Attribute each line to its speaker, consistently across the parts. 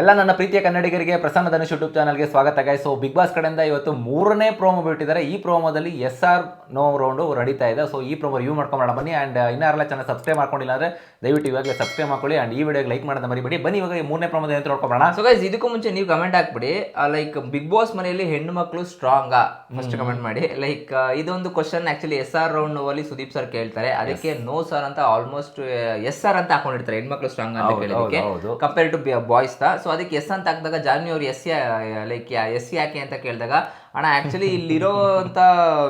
Speaker 1: ಎಲ್ಲ ನನ್ನ ಪ್ರೀತಿಯ ಕನ್ನಡಿಗರಿಗೆ ಪ್ರಸನ್ನ ಧನುಷ್ ಯೂಟ್ಯೂಬ್ ಚಾನಲ್ಗೆ ಸ್ವಾಗತ ಗಾಯ್ ಸೊ ಬಿಗ್ ಬಾಸ್ ಕಡೆಯಿಂದ ಇವತ್ತು ಮೂರನೇ ಪ್ರೋಮೋ ಬಿಟ್ಟಿದ್ದಾರೆ. ಈ ಪ್ರೋಮೋದಲ್ಲಿ ಎಸ್ ಆರ್ ನೋ ರೌಂಡು ನಡೀತಾ ಇದೆ. ಸೊ ಈ ಪ್ರೋಮೋ ರಿವ್ಯೂ ಮಾಡ್ಕೊಂಬೋಣ ಬನ್ನಿ ಆ್ಯಂಡ್ ಇನ್ನಾರೆಲ್ಲ ಚಾನಲ್ ಸಬ್ಸ್ಕ್ರೈಬ್ ಮಾಡ್ಕೊಂಡಿಲ್ಲ ಅಂದರೆ ದಯವಿಟ್ಟು ಇವಾಗಲೇ ಸಬ್ಸ್ಕ್ರೈಬ್ ಮಾಡ್ಕೊಳ್ಳಿ ಆ್ಯಂಡ್ ಈ ವಿಡಿಯೋಗೆ ಲೈಕ್ ಮಾಡೋದು ಮರಿಬೇಡಿ. ಬನ್ನಿ ಇವಾಗ ಈ ಮೂರನೇ ಪ್ರೋಮೋದ ಅಂತ ನೋಡ್ಕೊಂಬೋಣ
Speaker 2: ಸೊ ಗೈಸ್ ಇದಕ್ಕೂ ಮುಂಚೆ ನೀವು ಕಮೆಂಟ್ ಹಾಕ್ಬಿಡಿ. ಲೈಕ್ ಬಿಗ್ ಬಾಸ್ ಮನೆಯಲ್ಲಿ ಹೆಣ್ಣು ಮಕ್ಕಳು ಸ್ಟ್ರಾಂಗಾ ಫಸ್ಟ್ ಕಮೆಂಟ್ ಮಾಡಿ. ಲೈಕ್ ಇದೊಂದು question actually S R round ಅಲ್ಲಿ ಸುದೀಪ್ ಸರ್ ಕೇಳ್ತಾರೆ. ಅದಕ್ಕೆ ನೋ ಸರ್ ಅಂತ ಆಲ್ಮೋಸ್ಟ್ ಎಸ್ ಆರ್ ಅಂತ ಹಾಕೊಂಡಿರ್ತಾರೆ. ಹೆಣ್ಮಕ್ಳು ಸ್ಟ್ರಾಂಗ್ ಅಂತ ಕೇಳಿದಕ್ಕೆ. ಕಂಪೇರ್ ಟು ಬಾಯ್ಸ್ ತಾ ಸೊ ಅದಕ್ಕೆ ಎಸ್ ಅಂತ ಹಾಕಿದಾಗ ಜಾನ್ವಿ ಅವ್ರು ಎಸ್ ಲೈಕ್ ಎಸ್ ಯಾಕೆ ಅಂತ ಕೇಳಿದಾಗ ಅಣ್ಣ ಆಕ್ಚುಲಿ ಇಲ್ಲಿರೋಂಥ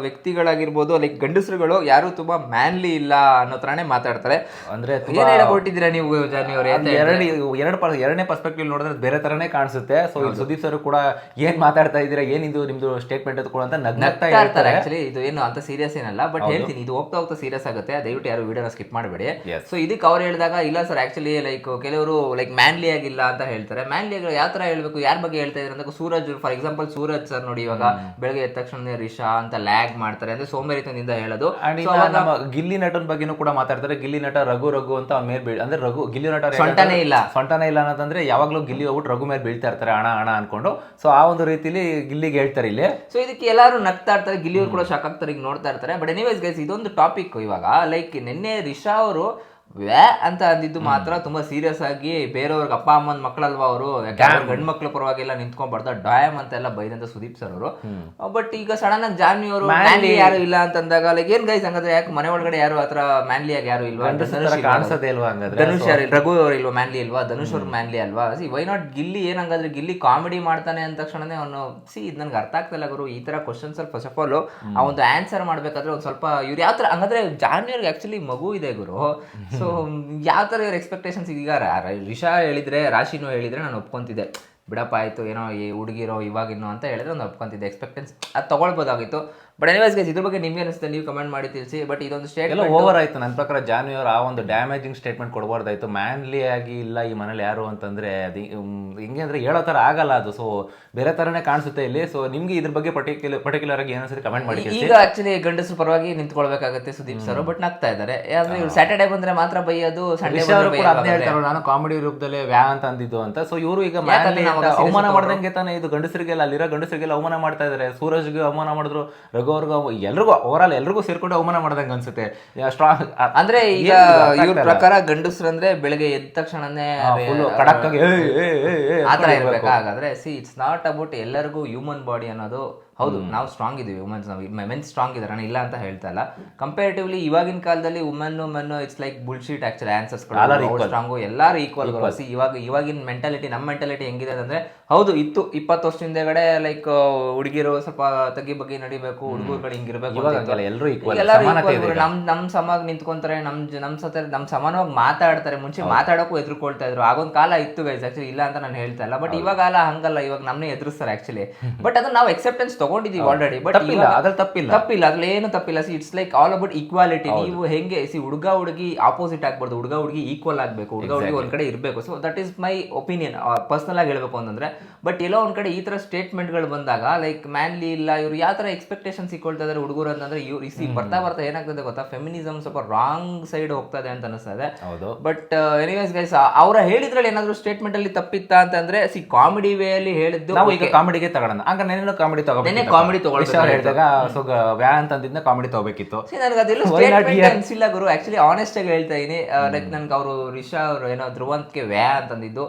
Speaker 2: ವ್ಯಕ್ತಿಗಳಾಗಿರ್ಬೋದು ಲೈಕ್ ಗಂಡಸರುಗಳು ಯಾರು ತುಂಬಾ ಮ್ಯಾನ್ಲಿ ಇಲ್ಲ ಅನ್ನೋ ತರಾನೇ ಮಾತಾಡ್ತಾರೆ.
Speaker 1: ಅಂದರೆ
Speaker 2: ಹೊರಟಿದ್ದೀರಾ ನೀವು ಜಾನಿ ಅವರು? ಅಂತ
Speaker 1: ಎರಡು ಎರಡು ಪರ್ ಎರಡನೇ ಪರ್ಸ್ಪೆಕ್ಟಿವ್ ನೋಡಿದ್ರೆ ಬೇರೆ ಥರನೇ ಕಾಣಿಸುತ್ತೆ. ಸೊ ಸುದೀಪ್ ಸರ್ ಕೂಡ ಏನು ಮಾತಾಡ್ತಾ ಇದ್ದೀರಾ ಏನಿದು ನಿಮ್ಮದು ಸ್ಟೇಟ್ಮೆಂಟ್ ಅಂತ ನಗ್ನಗ್ತಾ
Speaker 2: ನಗ್ತಾ ಇರ್ತಾರೆ
Speaker 1: ಆ್ಯಕ್ಚುಲಿ
Speaker 2: ಆಕ್ಚುಲಿ ಇದು ಏನು ಅಂತ ಸೀರಿಯಸ್ ಏನಲ್ಲ ಬಟ್ ಹೇಳ್ತೀನಿ ಇದು ಹೋಗ್ತಾ ಹೋಗ್ತಾ ಸೀರಿಯಸ್ ಆಗುತ್ತೆ ದಯವಿಟ್ಟು ಯಾರು ವಿಡಿಯೋನ ಸ್ಕಿಪ್ ಮಾಡಬೇಡಿ. ಸೊ ಇದಕ್ಕೆ ಅವ್ರು ಹೇಳಿದಾಗ ಇಲ್ಲ ಸರ್ ಆಕ್ಚುಲಿ ಲೈಕ್ ಕೆಲವರು ಲೈಕ್ ಮ್ಯಾನ್ಲಿ ಆಗಿಲ್ಲ ಅಂತ ಹೇಳ್ತಾರೆ. ಮ್ಯಾನ್ಲಿ ಯಾವ ಥರ ಹೇಳಬೇಕು ಯಾರ ಬಗ್ಗೆ ಹೇಳ್ತಾ ಇದ್ದಾರೆ ಅಂದ್ರೆ Suraj for example Suraj sir ನೋಡಿ ಇವಾಗ. ಬೆಳಗ್ಗೆ ಎದ್ದ ತಕ್ಷಣ ರಿಷಾ ಅಂತ ಲ್ಯಾಗ್ ಮಾಡ್ತಾರೆ ಅಂದ್ರೆ ಸೋಮೇರಿತನದಿಂದ ಹೇಳೋದು.
Speaker 1: ನಮ್ಮ ಗಿಲ್ಲಿ ನಟನ್ ಬಗ್ಗೆನೂ ಕೂಡ ಮಾತಾಡ್ತಾರೆ. ಗಿಲ್ಲಿ ನಟ ರಘು ರಘು ಅಂತ ಅವ್ನ ಮೇಲೆ ಬೀಳ್ ಅಂದ್ರೆ ರಘು ಗಿಲ್ಲಿ ನಟ
Speaker 2: ಸೊಂಟನೇ ಇಲ್ಲ.
Speaker 1: ಸೊಂಟನೇ ಇಲ್ಲ ಅನ್ನೋದಂದ್ರೆ ಯಾವಾಗ್ಲೂ ಗಿಲ್ಲಿ ಹೋಗ್ಬಿಟ್ಟು ರಘು ಮೇಲೆ ಬೀಳ್ತಾ ಇರ್ತಾರೆ. ಹಣ ಹಣ ಅನ್ಕೊಂಡು. ಸೊ ಆ ಒಂದು ರೀತಿಲಿ ಗಿಲ್ಲಿಗೆ ಹೇಳ್ತಾರೆ ಇಲ್ಲಿ.
Speaker 2: ಸೊ ಇದಕ್ಕೆ ಎಲ್ಲರೂ ನಗ್ತಾ ಇರ್ತಾರೆ. ಗಿಲ್ಲಿಯವ್ರು ಕೂಡ ಶಾಕ್ ಆಗ್ತಾರೆ. ಈಗ ನೋಡ್ತಾ ಇರ್ತಾರೆ. ಬಟ್ ಎನಿವೇಸ್ ಗೈಸ್ ಇದೊಂದು ಟಾಪಿಕ್ ಇವಾಗ. ಲೈಕ್ ನಿನ್ನೆ ರಿಷಾ ಅವರು ವ್ಯಾ ಅಂತ ಅಂದಿದ್ದು ಮಾತ್ರ ತುಂಬಾ ಸೀರಿಯಸ್ ಆಗಿ ಬೇರೆಯವ್ರಿಗೆ ಅಪ್ಪ ಅಮ್ಮನ ಮಕ್ಕಳಲ್ವಾ ಅವರು? ಗಂಡ್ ಮಕ್ಳ ಪರವಾಗಿಲ್ಲ ನಿಂತ್ಕೊಂಡ್ಬಾರ್ದು ಡಾಯಮ್ ಅಂತ ಎಲ್ಲ ಬೈದಂತ ಸುದೀಪ್ ಸರ್ ಅವರು. ಬಟ್ ಈಗ ಸಡನ್ ಆಗಿ ಜಾನ್ವಿ ಅವರು ಮ್ಯಾನ್ಲಿ ಯಾರು ಇಲ್ಲ ಅಂತಂದಾಗ ಲೈಕ್ ಏನ್ ಗೈಸ್ ಹಂಗಂದ್ರೆ ಯಾಕೆ ಮನೆ ಒಳಗಡೆ ಯಾರು ಆತರ ಮ್ಯಾನ್ಲಿ ಆಗಿ ಯಾರು ಇಲ್ವಾ? ಅಂತ?
Speaker 1: ಕಾಣಿಸೋದೇ ಇಲ್ವಾ ಹಂಗಾದ್ರೆ?
Speaker 2: ಧನುಷ್ ಯಾರು ರಘು ಅವ್ರು ಇಲ್ವಾ? ಮ್ಯಾನ್ಲಿ ಇಲ್ವಾ ಧನುಷ್ ಅವ್ರು ಮ್ಯಾನ್ಲಿ ಅಲ್ವಾ? ಸಿ ವೈ ನಾಟ್ ಗಿಲ್ಲಿ ಏನಂಗಂದ್ರೆ ಗಿಲ್ಲಿ ಕಾಮಿಡಿ ಮಾಡ್ತಾನೆ ಅಂದ ತಕ್ಷಣನೇ ಅವನು ಸಿ ಇದು ನನ್ಗೆ ಅರ್ಥ ಆಗ್ತಿಲ್ಲ ಗುರು ಈ ತರ ಕ್ವಶನ್ಸ್ ಅಲ್ಲಿ ಫಸ್ಟ್ ಆಫ್ ಆಲ್ ಆ ಒಂದು ಆನ್ಸರ್ ಮಾಡ್ಬೇಕಾದ್ರೆ ಒಂದ್ ಸ್ವಲ್ಪ ಇವ್ರು ಯಾವ ತರ ಹಂಗಂದ್ರೆ ಜಾನ್ವಿಯರ್ಗೆ ಆಕ್ಚುಲಿ ಮಗು ಇದೆ ಗುರು. ಸೊ ಯಾವ ತರ ಇವ್ರ ಎಕ್ಸ್ಪೆಕ್ಟೇಷನ್ಸ್ ಈಗ? ರಿಷಾ ಹೇಳಿದ್ರೆ ರಾಶಿನೂ ಹೇಳಿದ್ರೆ ನಾನು ಒಪ್ಕೊಂತಿದ್ದೆ. ಬಿಡಪ್ಪ ಆಯ್ತು ಏನೋ ಈ ಹುಡುಗಿರೋ ಇವಾಗಿನೋ ಅಂತ ಹೇಳಿದ್ರೆ ನಾನು ಒಪ್ಕೊಂತಿದ್ದೆ. ಎಕ್ಸ್ಪೆಕ್ಟೆನ್ಸ್ ಅದು ತಗೊಳ್ಬೋದಾಗಿತ್ತು. ಬಟ್ ಎನಿವೇಸ್ ಗೈಸ್ ಇದ್ರ ಬಗ್ಗೆ ನಿಮ್ಗೆ ಅನಿಸುತ್ತೆ ನೀವು ಕಮೆಂಟ್ ಮಾಡಿ ತಿಳಿಸಿ. ಬಟ್ ಇದೊಂದು ಸ್ಟೇಟ್
Speaker 1: ಎಲ್ಲ ಓವರ್ ಆಯ್ತು. ನನ್ನ ಪ್ರಕಾರ ಜಾನ್ವಿ ಅವ್ರು ಆ ಒಂದು ಡ್ಯಾಮೇಜಿಂಗ್ ಸ್ಟೇಟ್ಮೆಂಟ್ ಕೊಡಬಾರ್ದಾಯ್ತು. ಮ್ಯಾನ್ಲಿ ಆಗಿ ಇಲ್ಲ ಈ ಮನೇಲಿ ಯಾರು ಅಂತಂದ್ರೆ ಅದು ಹೆಂಗೆ ಅಂದ್ರೆ ಹೇಳೋ ಥರ ಆಗಲ್ಲ ಅದು. ಸೊ ಬೇರೆ ಥರನೇ ಕಾಣಿಸುತ್ತೆ ಇಲ್ಲಿ. ಸೊ ನಿಮ್ಗೆ ಇದ್ರ ಬಗ್ಗೆ ಪರ್ಟಿಕ್ಯುಲರ್ ಪರ್ಟಿಕ್ಯುಲರ್ ಆಗಿ ಏನೋ ಕಮೆಂಟ್ ಮಾಡಿ
Speaker 2: ಈಗ ಆಕ್ಚುಲಿ ಗಂಡಸರು ಪರವಾಗಿ ನಿಂತ್ಕೊಳ್ಬೇಕಾಗುತ್ತೆ ಸುದೀಪ್ ಸರ್ ಬಟ್ ನಗ್ತಾ ಇದ್ದಾರೆ ಯಾಕಂದ್ರೆ ಇವ್ರು ಸ್ಯಾಟರ್ಡೆ ಬಂದ್ರೆ ಮಾತ್ರ ಬೈಯೋದು ಸಂಡೇ
Speaker 1: ಹೇಳ್ತಾರೆ ನಾನು ಕಾಮಿಡಿ ರೂಪದಲ್ಲಿ ವ್ಯಾ ಅಂತ ಅಂದಿದ್ದು ಅಂತ. ಸೊ ಇವರು ಈಗ ಮ್ಯಾನ್ಲಿ ಅವಮಾನ. ಮಾಡ್ದಂಗೆ ತಾನೇ ಇದು ಗಂಡಸರಿಗೆಲ್ಲ ಅಲ್ಲಿರೋ ಗಂಡಸರಿಗೆಲ್ಲ ಅವಮಾನ ಮಾಡ್ತಾ ಇದಾರೆ. ಸೂರಜ್ಗೆ ಅವಮಾನ ಮಾಡಿದ್ರು ರಘು ಅವ್ರಿಗೂ ಎಲ್ರಿಗೂ ಓವರ್ ಆಲ್ ಎಲ್ರಿಗೂ ಸೇರ್ಕೊಂಡು ಅವಮಾನ ಮಾಡ್ದಂಗೆ ಅನ್ಸುತ್ತೆ. ಸ್ಟ್ರಾಂಗ್
Speaker 2: ಅಂದ್ರೆ ಈಗ ಇವ್ರ ಪ್ರಕಾರ ಗಂಡಸ್ರು ಅಂದ್ರೆ ಬೆಳಗ್ಗೆ ಎದ್ದ ತಕ್ಷಣನೇ
Speaker 1: ಫುಲ್ ಕಡಕ್
Speaker 2: ಆತರ ಇರ್ಬೇಕಾಗಾದ್ರೆ ಸಿ ಇಟ್ಸ್ ನಾಟ್ ಅಬೌಟ್ ಎಲ್ಲರಿಗೂ ಹ್ಯೂಮನ್ ಬಾಡಿ ಅನ್ನೋದು ಹೌದು ನಾವು ಸ್ಟ್ರಾಂಗ್ ಇದೀವಿ ವುಮೆನ್ಸ್ ಮೆನ್ ಸ್ಟ್ರಾಂಗ್ ಇದಾರೆ ನಾನು ಇಲ್ಲ ಅಂತ ಹೇಳ್ತಾ ಇಲ್ಲ. ಕಂಪೇರಿಟಿವ್ಲಿ ಇವಾಗಿನ ಕಾಲದಲ್ಲಿ women men it's like bullshit actually answers strong ಎಲ್ಲರೂ ಈಕ್ವಲ್ ಇವಾಗ ಇವಾಗಿನ ಮೆಂಟಾಲಿಟಿ ನಮ್ಮ ಮೆಂಟಾಲಿಟಿ ಹೆಂಗಿದೆ ಅಂದ್ರೆ ಹೌದು ಇತ್ತು ಇಪ್ಪತ್ತು ವರ್ಷ ಹಿಂದೆಗಡೆ ಲೈಕ್ ಹುಡುಗಿರು ಸ್ವಲ್ಪ ತಗ್ಗಿ ಬಗ್ಗೆ ನಡಿಬೇಕು ಹುಡುಗರುಗಳು ಹಿಂಗಿರ್ಬೇಕು. ನಮ್ ನಮ್ ಸಮಾಗ ನಿಂತ್ಕೊಂತಾರೆ ನಮ್ ನಮ್ ಸತ ನಮ್ ಸಮಾನವಾಗಿ ಮಾತಾಡ್ತಾರೆ ಮುಂಚೆ ಮಾತಾಡೋಕ್ಕೂ ಎದುರ್ಕೊಳ್ತಾ ಇದ್ರು. ಆಗೊಂದು ಕಾಲ ಇತ್ತು ಗೈಸ್ ಆಕ್ಚುಲಿ ಇಲ್ಲ ಅಂತ ನಾನು ಹೇಳ್ತಾ ಇಲ್ಲ. ಬಟ್ ಇವಾಗ ಅಲ್ಲ ಹಂಗಲ್ಲ ಇವಾಗ ನಮ್ನೇ ಎದುರಿಸ್ತಾರೆ ಆಕ್ಚುಲಿ ಬಟ್ ಅದನ್ನ ನಾವು ಎಕ್ಸೆಪ್ಟೆನ್ಸ್ ತಗೊಂಡಿದೀವಿ ಆಲ್ರೆಡಿ ಬಟ್
Speaker 1: ಇಲ್ಲ ಅದ್ರಲ್ಲಿ ತಪ್ಪಿಲ್ಲ.
Speaker 2: ತಪ್ಪಿಲ್ಲ ಅದ್ರಲ್ಲಿ ಏನು ತಪ್ಪಿಲ್ಲ. See it's like all about equality ನೀವು ಹೆಂಗೆ ಸಿ ಹುಡುಗ ಹುಡುಗಿ ಆಪೋಸಿಟ್ ಆಗ್ಬಾರ್ದು ಹುಡುಗ ಹುಡುಗಿ ಈಕ್ವಲ್ ಆಗಬೇಕು ಹುಡುಗ ಹುಡುಗಿ ಒಂದ್ ಕಡೆ ಇರಬೇಕು. So that is my opinion personal ಆಗಿ ಹೇಳ್ಬೇಕು ಅಂತಂದ್ರೆ. ಬಟ್ ಎಲ್ಲೋ ಒಂದ್ ಕಡೆ ಈ ತರ ಸ್ಟೇಟ್ಮೆಂಟ್ಗಳು ಬಂದಾಗ ಲೈಕ್ ಮ್ಯಾನ್ಲಿ ಇಲ್ಲ ಇವ್ರು ಯಾವ ತರ ಎಕ್ಸ್ಪೆಕ್ಟೇಷನ್ಸ್ ಸಿಕ್ಕೊಳ್ತಾ ಇದಾರೆ ಹುಡುಗರು ಅಂತಂದ್ರೆ ಇವ್ರು ಇಸಿ ಬರ್ತಾ ಬರ್ತಾ ಏನಾಗ್ತದೆ ಗೊತ್ತಾ? ಫೆಮಿನಿಸಮ್ ಸ್ವಲ್ಪ ರಾಂಗ್ ಸೈಡ್ ಹೋಗ್ತಾ ಇದೆ ಅಂತ ಅನಿಸ್ತದೆ
Speaker 1: ಹೌದು.
Speaker 2: ಬಟ್ ಎನಿವೇಸ್ ಗೈಸ್ ಅವರ ಹೇಳಿದ್ರಲ್ಲಿ ಏನಾದ್ರು ಸ್ಟೇಟ್ಮೆಂಟ್ ಅಲ್ಲಿ ತಪ್ಪಿತ್ತಾ ಅಂತಂದ್ರೆ ಸಿ ಕಾಮಿಡಿ ವೇ ಅಲ್ಲಿ ಹೇಳಿದ್ದು
Speaker 1: ನಾವು ಈಗ ಕಾಮಿಡಿಗೆ ತಗೊಳ್ಳೋಣ. ಹಂಗ ನೆನ್ನೆ ಕಾಮಿಡಿ
Speaker 2: ನೆನ್ನೆ
Speaker 1: ತಗೋಬೇಕು
Speaker 2: ಕಾಮಿಡಿ ತಗೊಳ್ಬೇಕು
Speaker 1: ಅವ್ರು ಹೇಳಿದಾಗ ಸೊ ವ್ಯಾ ಅಂತಂದಿದ್ನ ಕಾಮಿಡಿ ತಗೋಬೇಕಿತ್ತು.
Speaker 2: ನನಗೆ ಅದೆಲ್ಲ ಸ್ಟೇಟ್ಮೆಂಟ್ ಅನ್ಸಿಲ್ಲ ಗುರು. ಆಕ್ಚುಲಿ ಆನೆಸ್ಟ್ ಆಗಿ ಹೇಳ್ತಾ ಇದೀನಿ. ಲೈಕ್ ನನ್ಗೆ ಅವರು ರಿಷಾ ಅವರು ಏನೋ ಧ್ರುವಂತ್ಗೆ ವ್ಯಾ ಅಂತಂದಿದ್ದು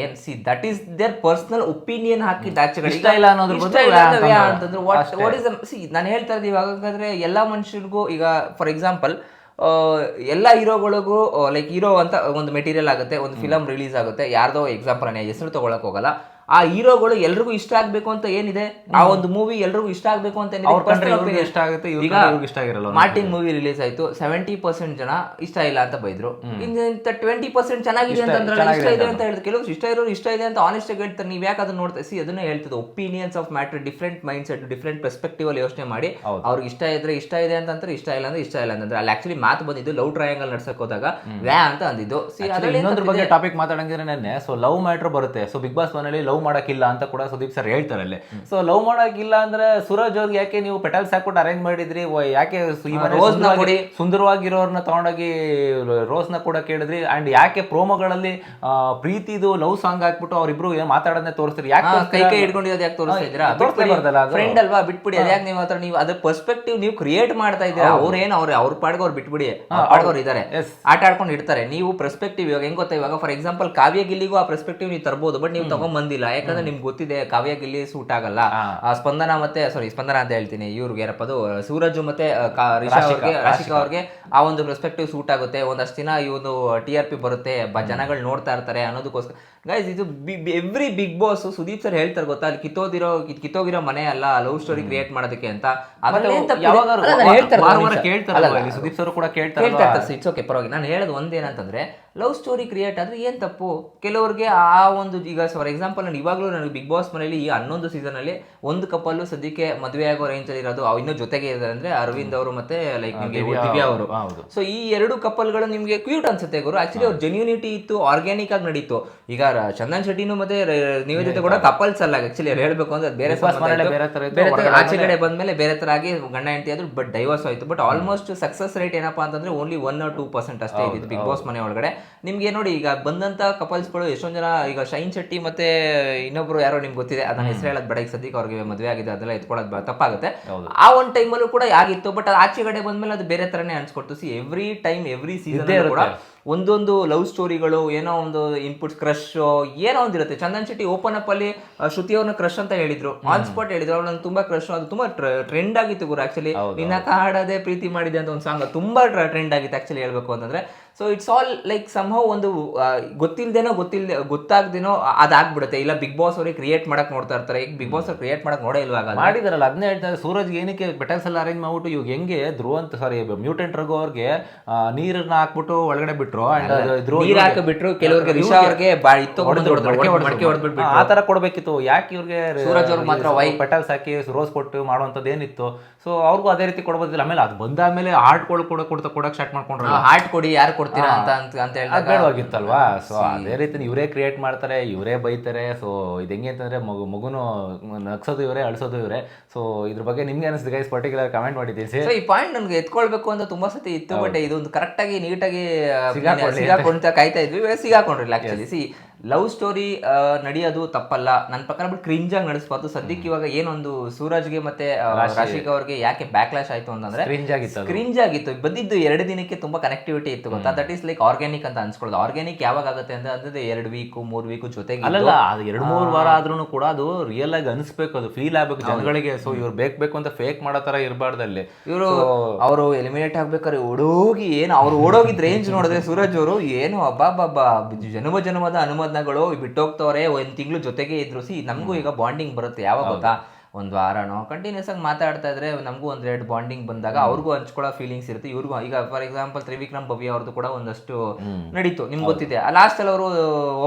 Speaker 2: ಏನ್ see that is their personal opinion ಹಾಕಿ
Speaker 1: ಇಷ್ಟ ಇಲ್ಲ ಅನ್ನೋದ್ರ ವ್ಯಾ ಅಂತಂದ್ರು.
Speaker 2: ವಾಟ್ ವಾಟ್ ಇಸ್ ಸಿ ನಾನು ಹೇಳ್ತಾ ಇದ್ದೀವಿ ಇವಾಗಾದ್ರೆ ಎಲ್ಲಾ ಮನುಷ್ಯರಿಗೂ ಈಗ ಫಾರ್ ಎಕ್ಸಾಂಪಲ್ ಎಲ್ಲ ಹೀರೋಗಳಿಗೂ ಲೈಕ್ ಹೀರೋ ಅಂತ ಒಂದು ಮೆಟೀರಿಯಲ್ ಆಗುತ್ತೆ. ಒಂದು ಫಿಲಮ್ ರಿಲೀಸ್ ಆಗುತ್ತೆ. ಯಾರ್ದೋ ಎಕ್ಸಾಂಪಲ್ ಹೆಸರು ತಗೊಳಕ್ ಹೋಗಲ್ಲ. ಆ ಹೀರೋಗಳು ಎಲ್ರಿಗೂ ಇಷ್ಟ ಆಗ್ಬೇಕು ಅಂತ ಏನಿದೆ? ಆ ಒಂದು ಮೂವಿ ಎಲ್ರಿಗೂ ಇಷ್ಟ ಆಗ್ಬೇಕು ಅಂತ
Speaker 1: ಇಷ್ಟ ಆಗುತ್ತೆ ಇವ್ರ
Speaker 2: ಈಗ
Speaker 1: ಇಷ್ಟ ಆಗಿರಲ್ಲ
Speaker 2: ಮಾರ್ಟಿನ್ ಮೂವಿ ರಿಲೀಸ್ ಆಯ್ತು ಸೆವೆಂಟಿ ಪರ್ಸೆಂಟ್ ಜನ ಇಷ್ಟ ಇಲ್ಲ ಅಂತ ಬೈದ್ರು. ಇಂತ ಟ್ವೆಂಟಿ ಪರ್ಸೆಂಟ್ ಚೆನ್ನಾಗಿದೆ ಇಷ್ಟ ಇದೆ ಅಂತ. ಹೇಳಿದ್ರು. ಕೆಲವರು ಇಷ್ಟ ಇರೋರು ಇಷ್ಟ ಇದೆ ಅಂತ ಆನೆಸ್ಟ್ ಆಗಿ ಹೇಳ್ತಾರೆ. ನೀವ್ ಯಾಕೆ ಅದನ್ನ ನೋಡ್ತಾ ಸಿ ಅದನ್ನೇ ಹೇಳ್ತದೆ opinions of matter different mind set different perspective ಅಲ್ಲಿ ಯೋಚನೆ ಮಾಡಿ. ಅವ್ರಿಗೆ ಇಷ್ಟ ಇದ್ರೆ ಇಷ್ಟ ಇದೆ ಅಂತಂದ್ರೆ ಇಷ್ಟ ಇಲ್ಲ ಅಂದ್ರೆ ಇಷ್ಟ ಇಲ್ಲ ಅಂತಂದ್ರೆ ಅಲ್ಲಿ ಆಕ್ಚುಲಿ ಮಾತು ಬಂದಿದ್ದು ಲವ್ ಟ್ರಯಾಂಗಲ್ ನಡ್ಸಕ್ ಹೋದಾಗ ವ್ಯಾ ಅಂತ ಅಂದಿದ್ದು. ಸಿ
Speaker 1: ಅದ್ರ ಬಗ್ಗೆ ಟಾಪಿಕ್ ಮಾತಾಡಂಗಿದ್ರೆ ನೆನ್ನೆ ಸೊ ಲವ್ ಮ್ಯಾಟರ್ ಬರುತ್ತೆ. ಸೊ ಬಿಗ್ ಬಾಸ್ ಮನೇಲಿ ಲವ್ ಮಾಡೋಕ್ಕಿಲ್ಲ ಅಂತ ಕೂಡ ಸುದೀಪ್ ಸರ್ ಹೇಳ್ತಾರೆ ಅಲ್ಲಿ. ಸೊ ಲವ್ ಮಾಡೋಕ್ಕಿಲ್ಲ ಅಂದ್ರೆ ಸೂರಜ್ ಅವ್ರಿಗೆ ಯಾಕೆ ನೀವು ಪೆಟಲ್ಸ್ ಹಾಕ್ಬಿಟ್ಟು ಅರೇಂಜ್ ಮಾಡಿದ್ರಿ? ಯಾಕೆ. ಸುಂದರವಾಗಿರೋರ್ನ ತಗೊಂಡೋಗಿ ರೋಸ್ನ ಕೂಡ ಕೇಳಿದ್ರಿ? ಅಂಡ್ ಯಾಕೆ ಪ್ರೋಮೋಗಳಲ್ಲಿ ಪ್ರೀತಿದು ಲವ್ ಸಾಂಗ್ ಹಾಕ್ಬಿಟ್ಟು ಅವ್ರಿಬ್ರು ಏನ್ ಮಾತಾಡೋದನ್ನ ತೋರಿಸ್ತೀರಿ? ಯಾಕೆ
Speaker 2: ಕೈ ಕೈ ಹಿಡ್ಕೊಂಡಿರೋದು ಯಾಕೆ ತೋರಿಸ್ತಾ? ಫ್ರೆಂಡ್ ಅಲ್ವಾ? ಬಿಟ್ಬಿಡಿ. ಅದ್ಯಾಕೆ ನೀವು ಹತ್ರ ನೀವು ಅದ್ರ ಪರ್ಸ್ಪೆಕ್ಟಿವ್ ನೀವು ಕ್ರಿಯೇಟ್ ಮಾಡ್ತಾ ಇದ್ದೀರಾ? ಅವ್ರ ಏನು ಅವ್ರ ಅವ್ರ ಪಾಡ್ಗೆ ಅವ್ರು ಬಿಟ್ಬಿಡಿ. ಪಾಡ್ಗೋರ್ ಇದಾರೆ. ಇದ್ದಾರೆ. ಆಟ ಆಡ್ಕೊಂಡು ಇರ್ತಾರೆ. ನೀವು ಪರ್ಸ್ಪೆಕ್ಟಿವ್ ಇವಾಗ ಹೆಂಗ್ ಗೊತ್ತಾ? ಇವಾಗ ಫಾರ್ ಎಕ್ಸಾಂಪಲ್ ಕಾವ್ಯ ಗಿಲ್ಲಿಗೂ ಆ ಪರ್ಸ್ಪೆಕ್ಟಿವ್ ನೀವು ತರ್ಬೋದು ಬಟ್ ನೀವು ತಗೊಂಡ್ ಬಂದಿಲ್ಲ ಯಾಕಂದ್ರೆ ನಿಮ್ಗೆ ಗೊತ್ತಿದೆ ಕಾವ್ಯ ಗಿಲ್ಲಿ ಸೂಟ್ ಆಗಲ್ಲ. ಆ ಸ್ಪಂದನ ಮತ್ತೆ ಸಾರಿ ಸ್ಪಂದನ ಅಂತ ಹೇಳ್ತೀನಿ ಇವ್ರಿಗೆ ಏನಪ್ಪ ಅದು ಸೂರಜ್ ಮತ್ತೆ ಅವ್ರಿಗೆ ರಾಶಿಕಾ. ಅವ್ರಿಗೆ ಆ ಒಂದು ಪರ್ಸ್ಪೆಕ್ಟಿವ್ ಸೂಟ್ ಆಗುತ್ತೆ. ಒಂದಷ್ಟು ದಿನ ಈ ಒಂದು ಟಿ ಆರ್ ಪಿ ಬರುತ್ತೆ. ಬ- ಜನಗಳು ನೋಡ್ತಾ ಇರ್ತಾರೆ ಅನ್ನೋದಕ್ಕೋಸ್ಕರ. ಗೈಸ್ ಇದು every big boss Sudeep sir ಹೇಳ್ತಾರೆ ಗೊತ್ತಾ? ಅಲ್ಲಿ ಕಿತ್ತೋದಿರೋ ಕಿತ್ತೋಗಿರೋ ಮನೆ ಅಲ್ಲ ಲವ್ ಸ್ಟೋರಿ ಕ್ರಿಯೇಟ್ ಮಾಡೋದಕ್ಕೆ ಅಂತ.
Speaker 1: ಸುದೀಪ್ ಸರ್ ಕೂಡ
Speaker 2: ಇಟ್ಸ್ ಓಕೆ ಪರವಾಗಿ ನಾನು ಹೇಳೋದು ಒಂದೇನಂತಂದ್ರೆ ಲವ್ ಸ್ಟೋರಿ ಕ್ರಿಯೇಟ್ ಆದ್ರೆ ಏನ್ ತಪ್ಪು? ಕೆಲವರಿಗೆ ಆ ಒಂದು ಈಗ ಫಾರ್ ಎಕ್ಸಾಂಪಲ್ ನಾನು ಇವಾಗಲೂ ನನಗೆ ಬಿಗ್ ಬಾಸ್ ಮನೇಲಿ ಈ ಹನ್ನೊಂದು ಸೀಸನ್ ಅಲ್ಲಿ ಒಂದು ಕಪಲ್ ಸದ್ಯಕ್ಕೆ ಮದುವೆ ಆಗೋ ರೇಂಜ್ ಅಲ್ಲಿ ಇರೋದು ಅವ್ ಇನ್ನೂ ಜೊತೆಗೆ ಇದ್ದಾರೆ ಅಂದ್ರೆ ಅರವಿಂದ್ ಅವರು ಮತ್ತೆ ಲೈಕ್ ನಿಮಗೆ
Speaker 1: ದಿವ್ಯಾ
Speaker 2: ಅವರು. ಸೊ ಈ ಎರಡು ಕಪಲ್ಗಳು ನಿಮಗೆ ಕ್ಯೂಟ್ ಅನ್ಸುತ್ತೆ ಗುರು. ಆಕ್ಚುಲಿ ಅವ್ರ ಜೆನ್ಯೂನಿಟಿ ಇತ್ತು ಆರ್ಗ್ಯಾನಿಕ್ ಆಗಿ ನಡೀತು. ಈಗ ಚಂದನ್ ಶೆಟ್ಟಿನೂ ಮತ್ತೆ ಜೊತೆ ಕೂಡ ಕಪಲ್ಸ್ ಅಲ್ಲ. ಆಕ್ಚುಲಿ ಹೇಳ್ಬೇಕು ಅಂದ್ರೆ ಅದ್ ಬೇರೆ.
Speaker 1: ಬೇರೆ
Speaker 2: ಆಚೆ ಕಡೆ ಬಂದ್ಮೇಲೆ. ಬೇರೆ ತರ ಆಗಿ ಗಂಡ ಹೆಂಡತಿ ಆದ್ರು ಬಟ್ ಡೈವರ್ಸ್ ಆಯ್ತು. ಬಟ್ ಆಲ್ಮೋಸ್ಟ್ ಸಕ್ಸಸ್ ರೇಟ್ ಏನಪ್ಪಾ ಅಂತಂದ್ರೆ only one or two percent ಅಷ್ಟೇ ಇದ್ದು ಬಿಗ್ ಬಾಸ್ ಮನೆ ಒಳಗಡೆ. ನಿಮ್ಗೆ ನೋಡಿ ಈಗ ಬಂದಂತ ಕಪಲ್ಸ್ಗಳು ಎಷ್ಟೊಂದ್ ಜನ ಈಗ ಶೈನ್ ಶೆಟ್ಟಿ ಮತ್ತೆ ಇನ್ನೊಬ್ರು ಯಾರೋ ನಿಮ್ಗೆ ಗೊತ್ತಿದೆ ಅದನ್ನ ಹೆಸರು ಹೇಳೋದು ಬೇಡ ಈಗ ಸದ್ಯಕ್ಕೆ ಅವ್ರಿಗೆ ಮದುವೆ ಆಗಿದೆ ಅದೆಲ್ಲ ಎತ್ಕೊಳ್ಳೋದು ತಪ್ಪಾಗುತ್ತೆ. ಆ ಒಂದು ಟೈಮಲ್ಲೂ ಕೂಡ ಆಗಿತ್ತು ಬಟ್ ಅದು ಆಚೆಗಡೆ ಬಂದ್ಮೇಲೆ ಅದು ಬೇರೆ ತರನೇ ಅನ್ಸ್ಕೊಡ್ತು. See every time every season ಕೂಡ ಒಂದೊಂದು ಲವ್ ಸ್ಟೋರಿಗಳು ಏನೋ ಒಂದು ಇನ್ಪುಟ್ಸ್ ಕ್ರಶ್ ಏನೋ ಒಂದಿರುತ್ತೆ ಚಂದನ್ ಶೆಟ್ಟಿ ಓಪನ್ ಅಪ್ ಅಲ್ಲಿ ಶ್ರುತಿ ಅವ್ರನ್ನ ಕ್ರಶ್ ಅಂತ ಹೇಳಿದ್ರು. ಆನ್ ಸ್ಪಾಟ್ ಹೇಳಿದ್ರು. ಅವ್ರು ನಂಗೆ ತುಂಬಾ ಕ್ರಶ್ ಅದು ತುಂಬಾ ಟ್ರೆಂಡ್ ಆಗಿತ್ತು ಗುರು ಆಕ್ಚುಲಿ ನಿನ್ನ ಕಾಡದೆ ಪ್ರೀತಿ ಮಾಡಿದೆ ಅಂತ ಒಂದು ಸಾಂಗ್ ತುಂಬಾ ಟ್ರೆಂಡ್ ಆಗಿತ್ತು ಆಕ್ಚುಲಿ ಹೇಳ್ಬೇಕು ಅಂತಂದ್ರೆ. So it's all like somehow ಒಂದು ಗೊತ್ತಿಲ್ಲದೇನೋ ಗೊತ್ತಿಲ್ಲದೆ ಗೊತ್ತಾಗ್ದೇನೋ ಅದಾಗ್ಬಿಡುತ್ತೆ. ಇಲ್ಲ ಬಿಗ್ ಬಾಸ್ ಅವ್ರಿಗೆ ಕ್ರಿಯೇಟ್ ಮಾಡಕ್ ನೋಡ್ತಾ ಇರ್ತಾರೆ. ಈಗ ಬಿಗ್ ಬಾಸ್ ಅವ್ರು ಕ್ರಿಯೇಟ್ ಮಾಡಕ್ ನೋಡೇ ಇಲ್ವಾಗ?
Speaker 1: ಮಾಡಿದಾರಲ್ಲ ಅದನ್ನೇ ಹೇಳ್ತಾರೆ ಸೂರಜ್ಗೆ ಏನಕ್ಕೆ ಬೆಟಲ್ಸ್ ಎಲ್ಲ ಅರೇಂಜ್ ಮಾಡ್ಬಿಟ್ಟು ಇವಾಗ ಹೆಂಗೆ ಧ್ರುವ ಅಂತ ಸಾರಿ ಮ್ಯೂಟೆಂಟ್ ರಘು ಅವ್ರಿಗೆ ನೀರನ್ನ ಹಾಕ್ಬಿಟ್ಟು ಒಳಗಡೆ ಬಿಟ್ರು ಅಂಡ್ ಧ್ರುವ
Speaker 2: ನೀರ್ ಹಾಕಿಬಿಟ್ರು ಕೆಲವ್ರಿಗೆ ರಿಷಾ ಅವ್ರಿಗೆ ಬಾ ಇತ್ತು ಮಡಕೆ ಹೊಡೆದ್ಬಿಟ್ಟು
Speaker 1: ಆ ತರ ಕೊಡ್ಬೇಕಿತ್ತು. ಯಾಕೆ ಇವ್ರಿಗೆ
Speaker 2: ಸೂರಜ್ ಅವ್ರಿಗೆ ಮಾತ್ರ ವೈ
Speaker 1: ಪೆಟಲ್ಸ್ ಹಾಕಿ ರೋಸ್ ಕೊಟ್ಟು ಮಾಡುವಂಥದ್ದು ಏನಿತ್ತು? ಸೊ ಅವ್ರಿಗೂ ಅದೇ ರೀತಿ ಕೊಡಬೋದಿಲ್ಲ. ಆಮೇಲೆ ಅದು ಬಂದಾದ್ಮೇಲೆ ಆರ್ಟ್ಗಳು ಕೂಡ ಕೊಡ್ತಾ ಕೊಡಕ್ ಸ್ಟಾರ್ಟ್ ಮಾಡ್ಕೊಂಡ್ರಲ್ಲ.
Speaker 2: ಹಾರ್ಟ್ ಕೊಡಿ ಯಾರು ಕೊಡ್ತೀರಾ ಅಂತ ಅಂತ ಹೇಳಿದಾಗ
Speaker 1: ಬೇಡವಾಗಿತ್ತಲ್ವಾ? ಸೊ ಅದೇ ರೀತಿ ಇವರೇ ಕ್ರಿಯೇಟ್ ಮಾಡ್ತಾರೆ ಇವರೇ ಬೈತಾರೆ. ಸೊ ಇದು ಹೆಂಗೆ ಅಂತಂದ್ರೆ ಮಗು ಮಗುನು ನಗ್ಸೋದು ಇವರೇ ಅಳಿಸೋದು ಇವರೇ. ಸೊ ಇದ್ರ ಬಗ್ಗೆ ನಿಮ್ಗೆ ಅನಿಸ್ತು ಗೈಸ್ ಪರ್ಟಿಕ್ಯುಲರ್ ಕಮೆಂಟ್ ಮಾಡಿದ್ದೀವಿ
Speaker 2: ಸರ್ ಈ ಪಾಯಿಂಟ್ ನನಗೆ ಎತ್ಕೊಳ್ಬೇಕು ಅಂತ ತುಂಬಾ ಸತಿ ಇತ್ತು ಬಟ್ ಇದೊಂದು ಕರೆಕ್ಟಾಗಿ ನೀಟಾಗಿ ಸಿಗಾಕೊಂಡ್ತಾ ಕಾಯ್ತಾ ಇದ್ವಿ. ಸಿಗಾಕೊಂಡ್ರಿ ಸಿಗಾಕೊಂಡ್ರಿಲ್ಲ ಆಕ್ಚುಲಿ ಸಿ ಲವ್ ಸ್ಟೋರಿ ನಡೆಯೋದು ತಪ್ಪಲ್ಲ. ನನ್ನ ಪ್ರಕಾರ ಬಿಟ್ಟು ಕ್ರಿಂಜ್ ಆಗಿ ನಡೆಸ್ಬಾರ್ದು. ಸದ್ಯಕ್ಕೆ ಇವಾಗ ಏನೊಂದು ಸೂರಜ್ಗೆ ಮತ್ತೆ ರಾಶಿಕ್ ಅವ್ರಿಗೆ ಯಾಕೆ ಬ್ಯಾಕ್ಲಾಶ್ ಆಯ್ತು ಅಂತಂದ್ರೆ
Speaker 1: ಕ್ರಿಂಜ್ ಆಗಿತ್ತು ಅದು.
Speaker 2: ಕ್ರಿಂಜ್ ಆಗಿತ್ತು. ಬಂದಿದ್ದು ಎರಡು ದಿನಕ್ಕೆ ತುಂಬಾ ಕನೆಕ್ಟಿವಿಟಿ ಇತ್ತು ಗೊತ್ತಾ? ದಟ್ ಈಸ್ ಲೈಕ್ ಆರ್ಗ್ಯಾನಿಕ್ ಅಂತ ಅನ್ಸ್ಕೊಳ್ಳೋದು. ಆರ್ಗ್ಯಾನಿಕ್ ಯಾವಾಗ ಆಗುತ್ತೆ ಅಂತ ಅಂದ್ರೆ ಎರಡು ವೀಕು ಮೂರ್ ವೀಕು ಜೊತೆಗೆ
Speaker 1: ಅಲ್ಲ ಅದು ಎರಡು ಮೂರು ವಾರ ಆದ್ರೂ ಕೂಡ ಅದು ರಿಯಲ್ ಆಗಿ ಅನ್ಸ್ಬೇಕು. ಅದು ಫೀಲ್ ಆಗ್ಬೇಕು ಜನಗಳಿಗೆ. ಸೊ ಇವ್ರು ಬೇಕು ಬೇಕು ಅಂತ ಫೇಕ್ ಮಾಡೋ ತರ ಇರಬಾರ್ದಲ್ಲಿ.
Speaker 2: ಇವರು ಅವರು ಎಲಿಮಿನೇಟ್ ಆಗ್ಬೇಕಾದ್ರೆ ಓಡೋಗಿ ಏನು ಅವ್ರು ಓಡೋಗಿದ್ ರೇಂಜ್ ನೋಡಿದ್ರೆ ಸೂರಜ್ ಅವರು ಏನು ಅಬ್ಬಾ ಜನ್ಮ ಜನ್ಮದ ಅನುಮೋದನೆಗಳು ಬಿಟ್ಟೋಗ್ತವ್ರೆ ಒಂದ್ ತಿಂಗಳು ಜೊತೆಗೆ ಇದ್ರು ಸಿ ನಮಗೂ ಈಗ ಬಾಂಡಿಂಗ್ ಬರುತ್ತೆ. ಯಾವಾಗ ಗೊತ್ತಾ? ಒಂದು ವಾರನೋ ಕಂಟಿನ್ಯೂಸ್ ಆಗಿ ಮಾತಾಡ್ತಾ ಇದ್ರೆ ನಮಗೂ ಒಂದ್ ಎರಡು ಬಾಂಡಿಂಗ್ ಬಂದಾಗ ಅವ್ರಿಗೂ ಹಂಚ್ಕೊಳ್ಳೋ ಫೀಲಿಂಗ್ಸ್ ಇರುತ್ತೆ. ಇವ್ರಿಗೂ ಈಗ ಫಾರ್ ಎಕ್ಸಾಂಪಲ್ ತ್ರಿವಿಕ್ರಮ್ ಭವ್ಯ ಅವ್ರದ್ದು ಕೂಡ ಒಂದಷ್ಟು ನಡೀತು. ನಿಮ್ಗೆ ಗೊತ್ತಿದೆ. ಲಾಸ್ಟ್ ಅಲ್ಲಿ ಅವರು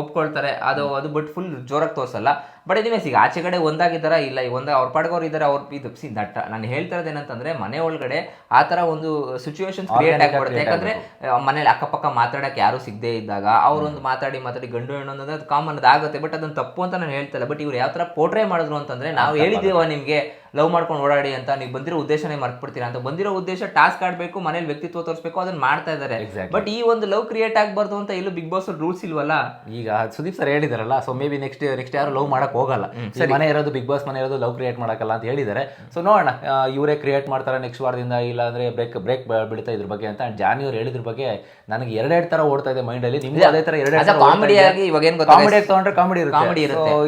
Speaker 2: ಒಪ್ಕೊಳ್ತಾರೆ. ಅದು ಅದು ಬಟ್ ಫುಲ್ ಜೋರಾಗಿ ತೋರ್ಸಲ್ಲ. ಬಟ್ ಎನಿವೇಸ್ ಈಗ ಆಚೆ ಕಡೆ ಒಂದಾಗಿದ್ದಾರ ಇಲ್ಲ. ಈಗ ಒಂದ ಅವ್ರ ಪಾಡ್ಗೋರು ಇದ್ದಾರೆ ಅವ್ರ ಇದು ಸಿ ದಟ್ಟ. ನಾನು ಹೇಳ್ತಾ ಇರೋದು ಏನಂತಂದ್ರೆ ಮನೆ ಒಳಗಡೆ ಆ ತರ ಒಂದು ಸಿಚುವೇಶನ್ ಕ್ರಿಯೇಟ್ ಆಗಿಬಿಡುತ್ತೆ. ಯಾಕಂದ್ರೆ ಮನೇಲಿ ಅಕ್ಕಪಕ್ಕ ಮಾತಾಡಕ್ಕೆ ಯಾರು ಸಿಗದೆ ಇದ್ದಾಗ ಅವ್ರೊಂದು ಮಾತಾಡಿ ಮಾತಾಡಿ ಗಂಡು ಹೆಣ್ಣು ಅನ್ನೋದು ಅದು ಕಾಮನ್ ಆಗುತ್ತೆ. ಬಟ್ ಅದನ್ನ ತಪ್ಪು ಅಂತ ನಾನು ಹೇಳ್ತಲ್ಲ ಬಟ್ ಇವ್ರು ಯಾವ ತರ ಪೋರ್ಟ್ರೇ ಮಾಡಿದ್ರು ಅಂತಂದ್ರೆ ನಾವು ಹೇಳಿದೀವ ನಿಮ್ಗೆ ಲವ್ ಮಾಡ್ಕೊಂಡು ಓಡಾಡಿ ಅಂತ ನೀವು ಬಂದಿರೋ ಉದ್ದೇಶನೇ ಮರ್ತ್ಬಿಡ್ತೀರಾ ಅಂತ. ಬಂದಿರೋ ಉದ್ದೇಶ ಟಾಸ್ಕ್ ಆಡಬೇಕು ಮನೇಲಿ ವ್ಯಕ್ತಿತ್ವ ತೋರಿಸಬೇಕು ಅದನ್ನ ಮಾಡ್ತಾ ಇದ್ದಾರೆ. ಬಟ್ ಈ ಒಂದು ಲವ್ ಕ್ರಿಯೇಟ್ ಆಗಬಾರ್ದು ಅಂತ ಎಲ್ಲೂ ಬಿಗ್ ಬಾಸ್ ರೂಲ್ಸ್ ಇಲ್ವಲ್ಲ?
Speaker 1: ಈಗ ಸುದೀಪ್ ಸರ್ ಹೇಳಿದಾರಲ್ಲ so maybe next next ಯಾರು ಲವ್ ಮಾಡಕ್ ಹೋಗಲ್ಲ. ಸರಿ. ಮನೆ ಇರೋದು ಬಿಗ್ ಬಾಸ್ ಮನೆ ಇರೋದು ಲವ್ ಕ್ರಿಯೇಟ್ ಮಾಡಕ್ಕಲ್ಲ ಅಂತ ಹೇಳಿದ್ದಾರೆ ಸೊ ನೋಡೋಣ ಇವರೇ ಕ್ರಿಯೇಟ್ ಮಾಡ್ತಾರೆ ನೆಕ್ಸ್ಟ್ ವಾರದಿಂದ ಇಲ್ಲ ಅಂದ್ರೆ ಬ್ರೇಕ್ ಬ್ರೇಕ್ ಬಿಡ್ತಾ ಇದ್ರ ಬಗ್ಗೆ ಅಂತ. ಜಾನಿ ಅವ್ರು ಹೇಳಿದ್ರ ಬಗ್ಗೆ ನನಗೆ ಎರಡೆರಡು ತರ ಓಡ್ತಾ ಇದೆ ಮೈಂಡ್ ಅಲ್ಲಿ. ನಿಮ್ಗೆ ಅದೇ ತರ ಎರಡೆರಡು
Speaker 2: ಕಾಮಿಡಿ ಆಗಿ ಇವಾಗ ಏನು ಗೊತ್ತಾ
Speaker 1: ಕಾಮಿಡಿ ತಗೊಂಡ್ರೆ ಕಾಮಿಡಿ ಕಾಮಿಡಿ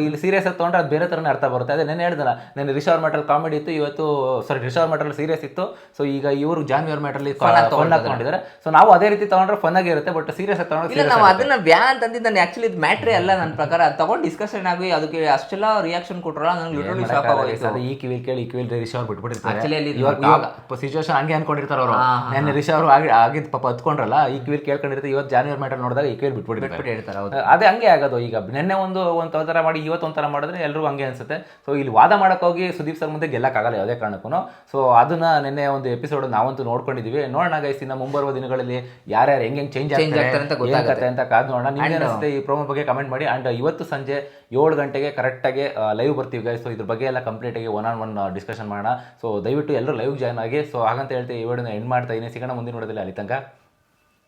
Speaker 1: ಇಲ್ಲಿ ಸೀರಿಯಸ್ ಆಗಿ ತಗೊಂಡ್ರೆ ಅದು ಬೇರೆ ತರನೇ ಅರ್ಥ ಬರುತ್ತೆ. ಅದೇ ನೆನ್ನೆ ಹೇಳ್ದಲ್ಲ ನೆನ್ನೆ ರಿಷಾರ್ ಮೆಟಲ್ ಕಾಮಿಡಿ ಇತ್ತು. ಇವತ್ತು ಸಾರಿ ರಿಷಾರ್ ಮ್ಯಾಟ್ರಲ್ಲಿ ಸೀರಿಯಸ್ ಇತ್ತು. ಸೊ ಈಗ ಇವರು ಜಾನ್ವಿಯರ್ ಮ್ಯಾಟ್ರಲ್ಲಿ ಫನ್ ತಗೊಂಡಿದ್ದಾರೆ. ಸೊ ನಾವು ಅದೇ ರೀತಿ ತಗೊಂಡ್ರೆ ಫನ್ ಆಗಿ ಇರುತ್ತೆ ಬಟ್ ಸೀರಿಯಸ್ ಆಗಿ ತಗೊಂಡ್ರೆ
Speaker 2: ನಾವು ಅದನ್ನ ಬ್ಯಾನ್ ಅಂತಂದಿದ್ದು ನಾನು ಆಕ್ಚುಲಿ ಇದು ಮ್ಯಾಟ್ರೇ ಅಲ್ಲ ನನ್ನ ಪ್ರಕಾರ. ಅದ್ ತಗೊಂಡು ಡಿಸ್ಕಷನ್ ಆಗಿ ಅದಕ್ಕೆ ಅಷ್ಟೆಲ್ಲ ರಿಯಾಕ್ಷನ್ ಕೊಟ್ರಲ್ಲ ನನಗೆ ಲಿಟರಲಿ ಶಾಕ್ ಆಗೋಯ್ತು.
Speaker 1: ಅದು ಈ ಕಿವಿಲ್ ಕೇಳಿ ಈ ಕಿವಿಲ್ ರಿಷಾ ಅವ್ರು ಬಿಟ್ಬಿಟ್ಟಿರ್ತಾರೆ.
Speaker 2: ಆಕ್ಚುಲಿ
Speaker 1: ಇವಾಗ ಸಿಚುವೇಶನ್ ಹಂಗೆ ಅನ್ಕೊಂಡಿರ್ತಾರೆ ಅವರು. ನೆನ್ನೆ ರಿಷಾ ಅವರು ಆಗಿ ಆಗಿದ್ ಪಾಪ ಹತ್ಕೊಂಡ್ರಲ್ಲ ಈ ಕಿವಿಲ್ ಕೇಳ್ಕೊಂಡಿರ್ತಾರೆ. ಇವತ್ತು ಜಾನ್ವರಿ ಮ್ಯಾಟರ್ ನೋಡಿದಾಗ ಈ ಕಿವಿಲ್ ಬಿಟ್ಬಿಟ್ಟಿರ್ತಾರೆ.
Speaker 2: ಬಿಟ್ಟು ಹೇಳ್ತಾರೆ
Speaker 1: ಅದೇ ಹಂಗೆ ಆಗೋದು. ಈಗ ನಿನ್ನೆ ಒಂದು ಒಂದು ತರ ಮಾಡಿ ಇವತ್ತು ಒಂಥರ ಮಾಡಿದ್ರೆ ಎಲ್ಲರೂ ಹಂಗೆ ಅನ್ಸುತ್ತೆ. ಸೊ ಇಲ್ಲಿ ವಾದ ಮಾಡಕ್ ಹೋಗಿ ಸುದೀಪ್ ಸರ್ ಮುಂದೆ ಗೆಲ್ಲೇ ಗೆಲ್ಲಕ್ಕಾಗಲ್ಲ ಯಾವುದೇ ಕಾರಣಕ್ಕೂ ಸೊ ಅದನ್ನ ನಿನ್ನೆ ಒಂದು ಎಪಿಸೋಡ್ ನಾವಂತೂ ನೋಡ್ಕೊಂಡಿದೀವಿ. ನೋಡೋಣ ಗೈಸ್ ಇನ್ನು ಮುಂಬರುವ ದಿನಗಳಲ್ಲಿ ಯಾರ್ಯಾರು ಹೆಂಗೆ ಹೆಂಗೆ ಚೇಂಜ್
Speaker 2: ಆಗ್ತಾರೆ ಅಂತ ಗೊತ್ತಾಗುತ್ತೆ.
Speaker 1: ಅಂತ ಕಾದು ನೋಡೋಣ. ನಿಮ್ಗೆ ಅನಿಸುತ್ತೆ ಈ ಪ್ರೋಮೋ ಬಗ್ಗೆ ಕಮೆಂಟ್ ಮಾಡಿ. ಆ್ಯಂಡ್ ಇವತ್ತು ಸಂಜೆ ಏಳು ಗಂಟೆಗೆ ಕರೆಕ್ಟಾಗಿ ಲೈವ್ ಬರ್ತೀವಿ ಗೈಸ್ ಸೊ ಇದ್ರ ಬಗ್ಗೆ ಎಲ್ಲ ಕಂಪ್ಲೀಟಾಗಿ ಒನ್ ಆನ್ ಒನ್ ಡಿಸ್ಕಷನ್ ಮಾಡೋಣ. ಸೊ ದಯವಿಟ್ಟು ಎಲ್ಲರೂ ಲೈವ್ ಜಾಯ್ನ್ ಆಗಿ. ಸೊ ಹಾಗಂತ ಹೇಳ್ತೀವಿ ಈ ವಿಡಿಯೋನ ಎಂಡ್ ಮಾಡ್ತಾ ಇದೀನಿ. ಸಿಗೋಣ ಮುಂದಿನ ನೋಡೋದಿಲ್ಲ ಅಲ್ಲಿ ತನಕ.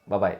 Speaker 1: ಬಾಯ್